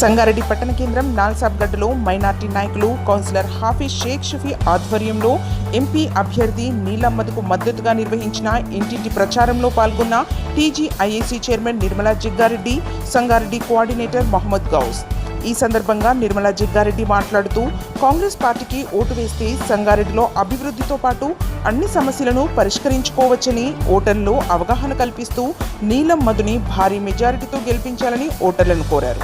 సంగారెడ్డి పట్టణ కేంద్రం నాల్సాబ్గడ్డలో మైనార్టీ నాయకులు కౌన్సిలర్ హాఫీజ్ షేక్ షఫీ ఆధ్వర్యంలో ఎంపీ అభ్యర్థి నీలమ్మద్కు మద్దతుగా నిర్వహించిన ఇంటింటి ప్రచారంలో పాల్గొన్న TGIAC chairman Nirmala Jaggareddy Sangareddy coordinator Mohammed Ghouse. ఈ సందర్భంగా నిర్మలా జిగ్గారెడ్డి మాట్లాడుతూ కాంగ్రెస్ పార్టీకి ఓటు వేస్తే సంగారెడ్డిలో అభివృద్ధితో పాటు అన్ని సమస్యలను పరిష్కరించుకోవచ్చని ఓటర్లో అవగాహన కల్పిస్తూ నీలం మధుని భారీ మెజారిటీతో గెలిపించాలని ఓటర్లను కోరారు.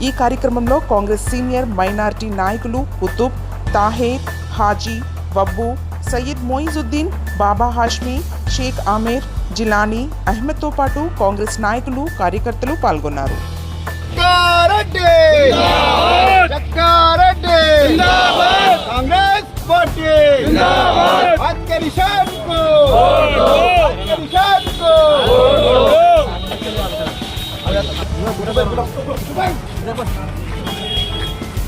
ఈ కార్యక్రమంలో కాంగ్రెస్ సీనియర్ మైనారిటీ నాయకులు కుతుబ్ తాహేర్ హాజీ వబ్బు సయ్యద్ మొయిజుద్దీన్ బాబా హాష్మీ షేక్ ఆమేర్ జిలానీ అహ్మద్తో పాటు కాంగ్రెస్ నాయకులు కార్యకర్తలు పాల్గొన్నారు. Congress party!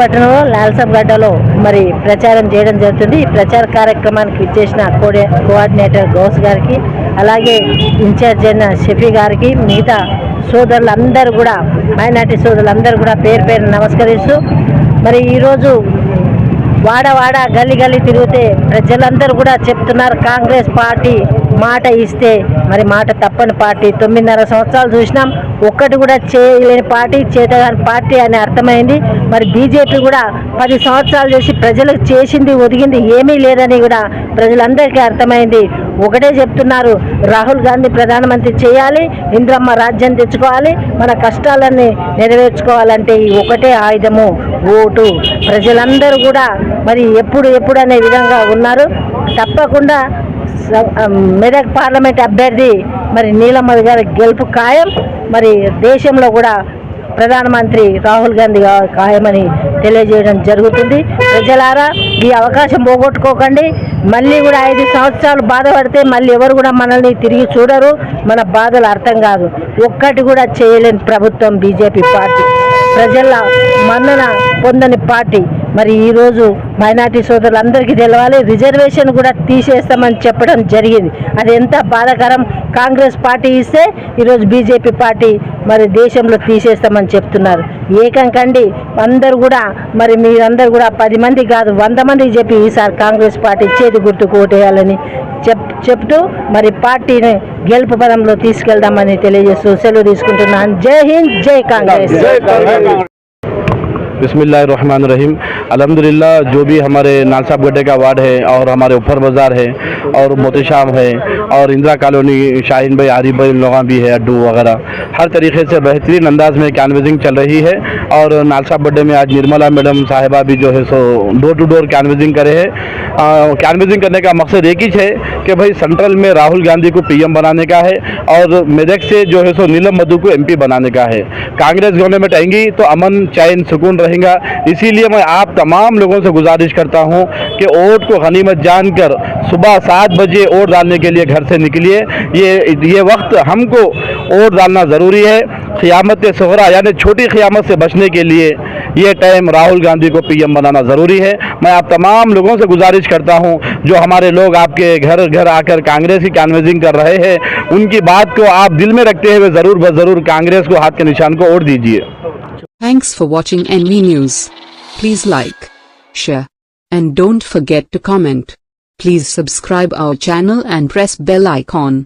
పట్టణంలో లాల్సబ్గడ్డలో మరి ప్రచారం చేయడం జరుగుతుంది. ఈ ప్రచార కార్యక్రమానికి ఇచ్చేసిన కోడే కోఆర్డినేటర్ గౌస్ గారికి అలాగే ఇన్ఛార్జ్ అయిన షఫీ గారికి మిగతా సోదరులందరూ కూడా మైనార్టీ సోదరులందరూ కూడా పేరు పేరు నమస్కరిస్తూ మరి ఈరోజు వాడ వాడ గల్లీ గల్లీ తిరిగితే ప్రజలందరూ కూడా చెప్తున్నారు. కాంగ్రెస్ పార్టీ మాట ఇస్తే మరి మాట తప్పని పార్టీ తొమ్మిదిన్నర సంవత్సరాలు చూసినాం. ఒక్కటి కూడా చేయలేని పార్టీ చేతగాని పార్టీ అని అర్థమైంది. మరి బీజేపీ కూడా పది సంవత్సరాలు చేసి ప్రజలకు చేసింది ఒదిగింది ఏమీ లేదని కూడా ప్రజలందరికీ అర్థమైంది. ఒకటే చెప్తున్నారు రాహుల్ గాంధీ ప్రధానమంత్రి చేయాలి ఇంద్రమ్మ రాజ్యం తెచ్చుకోవాలి మన కష్టాలన్నీ నెరవేర్చుకోవాలంటే ఈ ఒకటే ఆయుధము ఓటు. ప్రజలందరూ కూడా మరి ఎప్పుడు ఎప్పుడు అనే విధంగా ఉన్నారు. తప్పకుండా మెదక్ పార్లమెంట్ అభ్యర్థి మరి నీలమ్మది గారి గెలుపు ఖాయం. మరి దేశంలో కూడా ప్రధానమంత్రి రాహుల్ గాంధీ ఖాయమని తెలియజేయడం జరుగుతుంది. ప్రజలారా ఈ అవకాశం పోగొట్టుకోకండి. మళ్ళీ కూడా ఐదు సంవత్సరాలు బాధపడితే మళ్ళీ ఎవరు కూడా మనల్ని తిరిగి చూడరు. మన బాధలు అర్థం కాదు. ఒక్కటి కూడా చేయలేని ప్రభుత్వం బీజేపీ పార్టీ. ప్రజల మన్నన పొందని పార్టీ. మరి ఈరోజు మైనార్టీ సోదరులందరికీ తెలవాలి. రిజర్వేషన్ కూడా తీసేస్తామని చెప్పడం జరిగింది. అది ఎంత బాధాకరం? కాంగ్రెస్ పార్టీ ఇస్తే ఈరోజు బీజేపీ పార్టీ మరి దేశంలో తీసేస్తామని చెప్తున్నారు. ఏకం కండి. అందరూ కూడా మరి మీరందరూ కూడా పది మంది కాదు వంద మందికి చెప్పి ఈసారి కాంగ్రెస్ పార్టీ చేతి గుర్తుకు ఓటేయాలని చెప్ చెప్తూ మరి పార్టీని గెలుపు పదంలో తీసుకెళ్దామని తెలియజేస్తూ సెలవు తీసుకుంటున్నాను. జై హింద్ జై కాంగ్రెస్. बिसमीम अलहमदिल्ला जो भी हमारे नालसाब गड्ढे का वार्ड है और हमारे ऊपर बाज़ार है और मोतीशाम है और इंदिरा कॉलोनी शाहीन भाई, आरिफ भाई लोगा भी है, अड्डू वगैरह। हर तरीके से बेहतरीन अंदाज में कैनवेजिंग चल रही है और नालसाब गड्ढे में आज निर्मला मैडम साहिबा भी जो है सो डोर टू डोर कैनवेजिंग करे है। कैनवसिंग करने का मकसद एक ही है कि भाई सेंट्रल में राहुल गांधी को पीएम बनाने का है और मेदक से जो है सो नीलम मधु को एमपी बनाने का है। कांग्रेस गवर्नमेंट आएँगी तो अमन, चैन, सुकून रहेगा। इसीलिए मैं आप तमाम लोगों से गुजारिश करता हूँ कि वोट को गनीमत जानकर सुबह सात बजे वोट डालने के लिए घर से निकलिए। ये ये वक्त हमको वोट डालना ज़रूरी है। क़ियामत सहरा, यानी छोटी क़ियामत से बचने के लिए ये टाइम राहुल गांधी को पीएम बनाना ज़रूरी है। मैं आप तमाम लोगों से गुजारिश करता हूँ, जो हमारे लोग आपके घर घर आकर कांग्रेस की कैनवसिंग कर रहे हैं, उनकी बात को आप दिल में रखते हुए ज़रूर ब ज़रूर कांग्रेस को हाथ के निशान को ओढ़ दीजिए। Thanks for watching NV news please like share and don't forget to comment Please subscribe our channel and press bell icon.